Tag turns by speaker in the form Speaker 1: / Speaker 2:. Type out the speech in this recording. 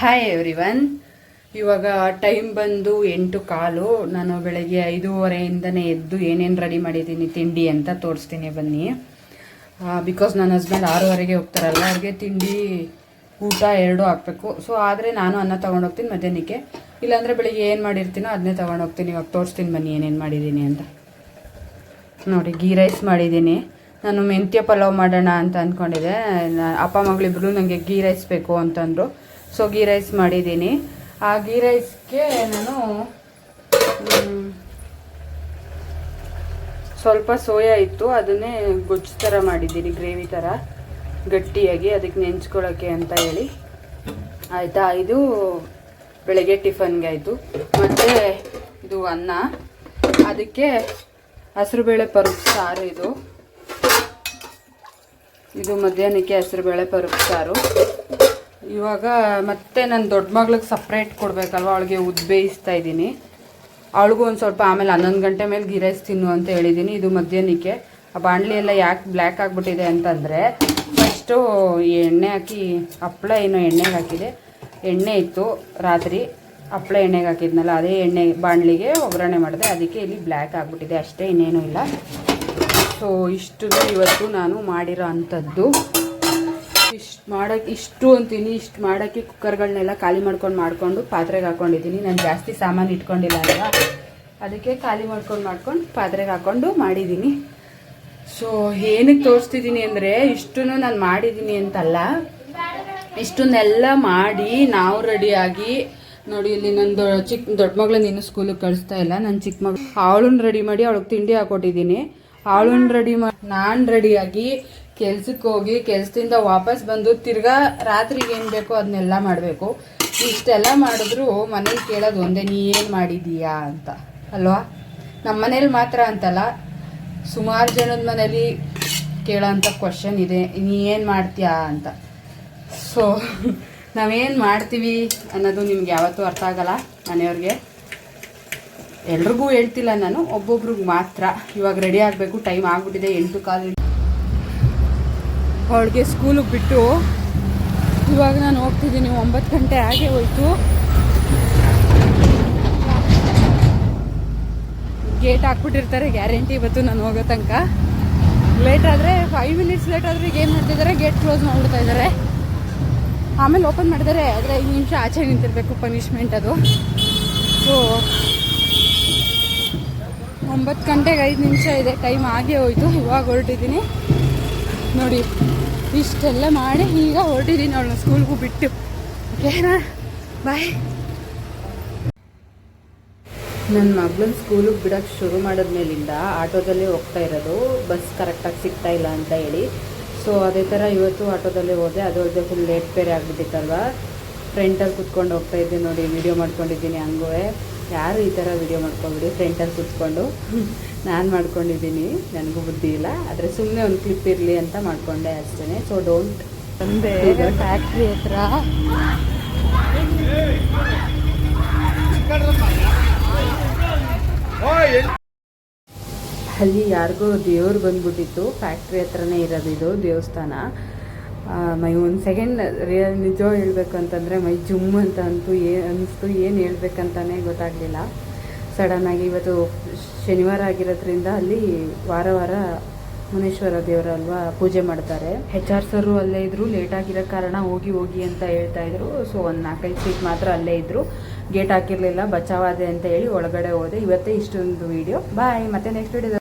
Speaker 1: Hi everyone ಇವಾಗ time ಬಂದು ಎಂಟು ಕಾಲು. ನಾನು ಬೆಳಗ್ಗೆ ಐದೂವರೆಯಿಂದನೇ ಎದ್ದು ಏನೇನು ರೆಡಿ ಮಾಡಿದ್ದೀನಿ ತಿಂಡಿ ಅಂತ ತೋರಿಸ್ತೀನಿ ಬನ್ನಿ. ಬಿಕಾಸ್ ನನ್ನ ಹಸ್ಬೆಂಡ್ ಆರೂವರೆಗೆ ಹೋಗ್ತಾರಲ್ಲ, ಅವ್ರಿಗೆ ತಿಂಡಿ, ಊಟ ಎರಡೂ ಹಾಕಬೇಕು. ಸೊ ಆದರೆ ನಾನು ಅನ್ನ ತೊಗೊಂಡೋಗ್ತೀನಿ ಮಧ್ಯಾಹ್ನಕ್ಕೆ. ಇಲ್ಲಾಂದರೆ ಬೆಳಿಗ್ಗೆ ಏನು ಮಾಡಿರ್ತೀನೋ ಅದನ್ನೇ ತೊಗೊಂಡೋಗ್ತೀನಿ. ಇವಾಗ ತೋರಿಸ್ತೀನಿ ಬನ್ನಿ ಏನೇನು ಮಾಡಿದ್ದೀನಿ ಅಂತ. ನೋಡಿ ಗೀ ರೈಸ್ ಮಾಡಿದ್ದೀನಿ. ನಾನು ಮೆಂತ್ಯ ಪಲಾವ್ ಮಾಡೋಣ ಅಂತ ಅಂದ್ಕೊಂಡಿದ್ದೆ ಅಪ್ಪ ಮಗಳಿಬ್ರು ನನಗೆ ಗೀ ರೈಸ್ ಬೇಕು ಅಂತಂದರು. ಸೊ ಗೀ ರೈಸ್ ಮಾಡಿದ್ದೀನಿ. ಆ ಗೀ ರೈಸ್ಗೆ ನಾನು ಸ್ವಲ್ಪ ಸೋಯಾ ಇತ್ತು. ಅದನ್ನೇ ಗೊಜ್ಜು ಥರ ಮಾಡಿದ್ದೀನಿ, ಗ್ರೇವಿ ಥರ ಗಟ್ಟಿಯಾಗಿ, ಅದಕ್ಕೆ ನೆಂಚ್ಕೊಳ್ಳೋಕ್ಕೆ ಅಂತ ಹೇಳಿ. ಆಯಿತಾ? ಇದು ಬೆಳಗ್ಗೆ ಟಿಫನ್ಗೆ ಆಯಿತು. ಮತ್ತು ಇದು ಅನ್ನ. ಅದಕ್ಕೆ ಹಸಿರುಬೇಳೆ ಪರುಪ್ ಸಾರು ಇದು. ಇದು ಮಧ್ಯಾಹ್ನಕ್ಕೆ ಹಸಿರುಬೇಳೆ ಪರುಪ್ ಸಾರು. ಇವಾಗ ಮತ್ತೆ ನನ್ನ ದೊಡ್ಡ ಮಗಳಿಗೆ ಸಪ್ರೇಟ್ ಕೊಡಬೇಕಲ್ವ? ಅವಳಿಗೆ ಉದ್ದು ಬೇಯಿಸ್ತಾ ಇದ್ದೀನಿ. ಅವಳಿಗೂ ಒಂದು ಸ್ವಲ್ಪ ಆಮೇಲೆ ಹನ್ನೊಂದು ಗಂಟೆ ಮೇಲೆ ಗಿರೈಸ್ ತಿನ್ನು ಅಂತ ಹೇಳಿದ್ದೀನಿ ಇದು ಮಧ್ಯಾಹ್ನಕ್ಕೆ. ಆ ಬಾಣಲಿ ಎಲ್ಲ ಯಾಕೆ ಬ್ಲ್ಯಾಕ್ ಆಗಿಬಿಟ್ಟಿದೆ ಅಂತಂದರೆ ಫಸ್ಟು ಎಣ್ಣೆ ಹಾಕಿ ಹಪ್ಪಳ ಏನೋ ಎಣ್ಣೆಗೆ ಹಾಕಿದೆ. ಎಣ್ಣೆ ಇತ್ತು ರಾತ್ರಿ ಹಪ್ಪಳ ಎಣ್ಣೆಗೆ ಹಾಕಿದ್ನಲ್ಲ, ಅದೇ ಎಣ್ಣೆ ಬಾಣಲಿಗೆ ಒಗ್ಗರಣೆ ಮಾಡಿದೆ. ಅದಕ್ಕೆ ಇಲ್ಲಿ ಬ್ಲ್ಯಾಕ್ ಆಗಿಬಿಟ್ಟಿದೆ. ಅಷ್ಟೇ ಇನ್ನೇನೂ ಇಲ್ಲ. ಸೊ ಇಷ್ಟು ಇವತ್ತು ನಾನು ಮಾಡಿರೋ ಅಂಥದ್ದು ಇಷ್ಟು ಮಾಡೋಕ್ಕೆ ಇಷ್ಟು ಅಂತೀನಿ, ಇಷ್ಟು ಮಾಡೋಕ್ಕೆ ಕುಕ್ಕರ್ಗಳನ್ನೆಲ್ಲ ಖಾಲಿ ಮಾಡ್ಕೊಂಡು ಮಾಡ್ಕೊಂಡು ಪಾತ್ರೆಗೆ ಹಾಕ್ಕೊಂಡಿದ್ದೀನಿ ನಾನು ಜಾಸ್ತಿ ಸಾಮಾನು ಇಟ್ಕೊಂಡಿಲ್ಲ ಅಲ್ವಾ? ಅದಕ್ಕೆ ಖಾಲಿ ಮಾಡ್ಕೊಂಡು ಮಾಡ್ಕೊಂಡು ಪಾತ್ರೆಗೆ ಹಾಕ್ಕೊಂಡು ಮಾಡಿದ್ದೀನಿ. ಸೊ ಏನಕ್ಕೆ ತೋರಿಸ್ತಿದ್ದೀನಿ ಅಂದರೆ ಇಷ್ಟು ನಾನು ಮಾಡಿದ್ದೀನಿ ಅಂತಲ್ಲ, ಇಷ್ಟನ್ನೆಲ್ಲ ಮಾಡಿ ನಾವು ರೆಡಿಯಾಗಿ ನೋಡಿ ಇಲ್ಲಿ ನನ್ನ ಚಿಕ್ಕ ದೊಡ್ಡ ಮಗಳನ್ನ ಇನ್ನೂ ಸ್ಕೂಲಿಗೆ ಕಳಿಸ್ತಾ ಇಲ್ಲ. ನನ್ನ ಚಿಕ್ಕ ಮಗಳು, ಅವಳನ್ನ ರೆಡಿ ಮಾಡಿ ಅವಳಿಗೆ ತಿಂಡಿ ಹಾಕೊಟ್ಟಿದ್ದೀನಿ. ಅವಳನ್ನ ರೆಡಿ ಮಾಡಿ ನಾನು ರೆಡಿಯಾಗಿ ಕೆಲ್ಸಕ್ಕೆ ಹೋಗಿ ಕೆಲಸದಿಂದ ವಾಪಸ್ ಬಂದು ತಿರ್ಗಾ ರಾತ್ರಿಗೆ ಏನು ಬೇಕೋ ಅದನ್ನೆಲ್ಲ ಮಾಡಬೇಕು. ಇಷ್ಟೆಲ್ಲ ಮಾಡಿದ್ರು ಮನೇಲಿ ಕೇಳೋದು ಒಂದೇ, ನೀ ಏನು ಮಾಡಿದೀಯಾ ಅಂತ. ಅಲ್ವಾ? ನಮ್ಮ ಮನೇಲಿ ಮಾತ್ರ ಅಂತಲ್ಲ. ಸುಮಾರು ಜನದ ಮನೇಲಿ ಕೇಳೋಂಥ ಕ್ವಶನ್ ಇದೆ, ನೀ ಏನು ಮಾಡ್ತೀಯಾ? ಅಂತ. ಸೊ ನಾವೇನು ಮಾಡ್ತೀವಿ ಅನ್ನೋದು ನಿಮ್ಗೆ ಯಾವತ್ತೂ ಅರ್ಥ ಆಗಲ್ಲ ಮನೆಯವ್ರಿಗೆ. ಎಲ್ರಿಗೂ ಹೇಳ್ತಿಲ್ಲ ನಾನು, ಒಬ್ಬೊಬ್ರಿಗೆ ಮಾತ್ರ. ಇವಾಗ ರೆಡಿ ಆಗಬೇಕು ಟೈಮ್ ಆಗ್ಬಿಟ್ಟಿದೆ, ಎಂಟು ಕಾಲು ಅವಳಿಗೆ ಸ್ಕೂಲಿಗೆ ಬಿಟ್ಟು ಇವಾಗ ನಾನು ಹೋಗ್ತಿದ್ದೀನಿ, ಒಂಬತ್ತು ಗಂಟೆ ಹಾಗೆ ಹೋಯ್ತು. ಗೇಟ್ ಹಾಕ್ಬಿಟ್ಟಿರ್ತಾರೆ ಗ್ಯಾರಂಟಿ ಇವತ್ತು ನಾನು ಹೋಗೋ ತನಕ. ಲೇಟ್ ಆದರೆ ಫೈವ್ ಮಿನಿಟ್ಸ್ ಲೇಟ್ ಆದರೆ ಏನು ಮಾಡ್ತಿದ್ದಾರೆ ಗೇಟ್ ಕ್ಲೋಸ್ ಮಾಡ್ಬಿಡ್ತಾ ಇದ್ದಾರೆ ಆಮೇಲೆ ಓಪನ್ ಮಾಡಿದ್ದಾರೆ ಆದರೆ ಐದು ನಿಮಿಷ ಆಚೆ ನಿಂತಿರಬೇಕು ಪನಿಷ್ಮೆಂಟ್ ಅದು. ಸೊ ಒಂಬತ್ತು ಗಂಟೆಗೆ ಐದು ನಿಮಿಷ ಇದೆ ಟೈಮ್ ಆಗೇ ಹೋಯಿತು, ಇವಾಗ ಹೊರಟಿದ್ದೀನಿ. ನೋಡಿ. ಇಷ್ಟೆಲ್ಲ ಮಾಡಿ ಈಗ ಹೊರಟಿದ್ದೀನಿ ಅವಳನ್ನ ಸ್ಕೂಲ್ಗೂ ಬಿಟ್ಟು. ಓಕೆನಾ ಬಾಯ್ ನನ್ನ ಮಗಳನ್ನ ಸ್ಕೂಲಿಗೆ ಬಿಡೋಕ್ಕೆ ಶುರು ಮಾಡಿದ್ಮೇಲಿಂದ ಆಟೋದಲ್ಲೇ ಹೋಗ್ತಾ ಇರೋದು. ಬಸ್ ಕರೆಕ್ಟಾಗಿ ಸಿಗ್ತಾ ಇಲ್ಲ ಅಂತ ಹೇಳಿ. ಸೊ ಅದೇ ಥರ ಇವತ್ತು ಆಟೋದಲ್ಲೇ ಹೋದೆ. ಅದು ಅಲ್ಲದೆ ಫುಲ್ ಲೇಟ್ ಬೇರೆ ಆಗಿಬಿಟ್ಟಿತ್ತಲ್ವ? ಫ್ರೆಂಡಲ್ಲಿ ಕುತ್ಕೊಂಡು ಹೋಗ್ತಾ ಇದ್ದೆ ನೋಡಿ ವಿಡಿಯೋ ಮಾಡ್ಕೊಂಡಿದ್ದೀನಿ ಹಂಗೂ ಯಾರು ಈ ಥರ ವಿಡಿಯೋ ಮಾಡ್ಕೊಬಿಡಿ ಫ್ರೆಂಟಲ್ಲಿ ಕುತ್ಕೊಂಡು. ನಾನು ಮಾಡ್ಕೊಂಡಿದ್ದೀನಿ ನನಗೂ ಬುದ್ಧಿ ಇಲ್ಲ ಆದರೆ ಸುಮ್ಮನೆ ಒಂದು ಕ್ಲಿಪ್ ಇರಲಿ ಅಂತ ಮಾಡಿಕೊಂಡೆ ಅಷ್ಟೇ ಸೊ ಡೋಂಟ್ ತಂದೆ ಫ್ಯಾಕ್ಟ್ರಿ ಹತ್ರ. ಅಲ್ಲಿ ಯಾರಿಗೂ ದೇವ್ರು ಬಂದ್ಬಿಟ್ಟಿತ್ತು. ಫ್ಯಾಕ್ಟ್ರಿ ಹತ್ರನೇ ಇರೋದು ಇದು ದೇವಸ್ಥಾನ. ಮೈ ಒಂದು ಸೆಕೆಂಡ್ ರಿಯಲ್ ನಿಜ ಹೇಳ್ಬೇಕು ಅಂತಂದರೆ ಮೈ ಜುಮ್ ಅಂತ ಅಂತೂ ಏನು ಅನ್ನಿಸ್ತು ಏನು ಹೇಳ್ಬೇಕಂತಾನೆ ಗೊತ್ತಾಗಲಿಲ್ಲ. ಸಡನ್ನಾಗಿ ಇವತ್ತು ಶನಿವಾರ ಆಗಿರೋದ್ರಿಂದ ಅಲ್ಲಿ ವಾರ ವಾರ ಮುನೇಶ್ವರ ದೇವರ ಅಲ್ವಾ ಪೂಜೆ ಮಾಡ್ತಾರೆ. ಹೆಚ್ ಆರ್ ಸರು ಅಲ್ಲೇ ಇದ್ದರು ಲೇಟ್ ಆಗಿರೋ ಕಾರಣ ಹೋಗಿ ಹೋಗಿ ಅಂತ ಹೇಳ್ತಾ ಇದ್ರು. ಸೊ ಒಂದು ನಾಲ್ಕೈದು ಸೀಟ್ ಮಾತ್ರ ಅಲ್ಲೇ ಇದ್ದರು ಗೇಟ್ ಹಾಕಿರಲಿಲ್ಲ ಬಚಾವಾದೆ ಅಂತ ಹೇಳಿ ಒಳಗಡೆ ಹೋದೆ. ಇವತ್ತೇ ಇಷ್ಟೊಂದು ವಿಡಿಯೋ ಬಾಯ್ ಮತ್ತೆ ನೆಕ್ಸ್ಟ್ ವಿಡಿಯೋ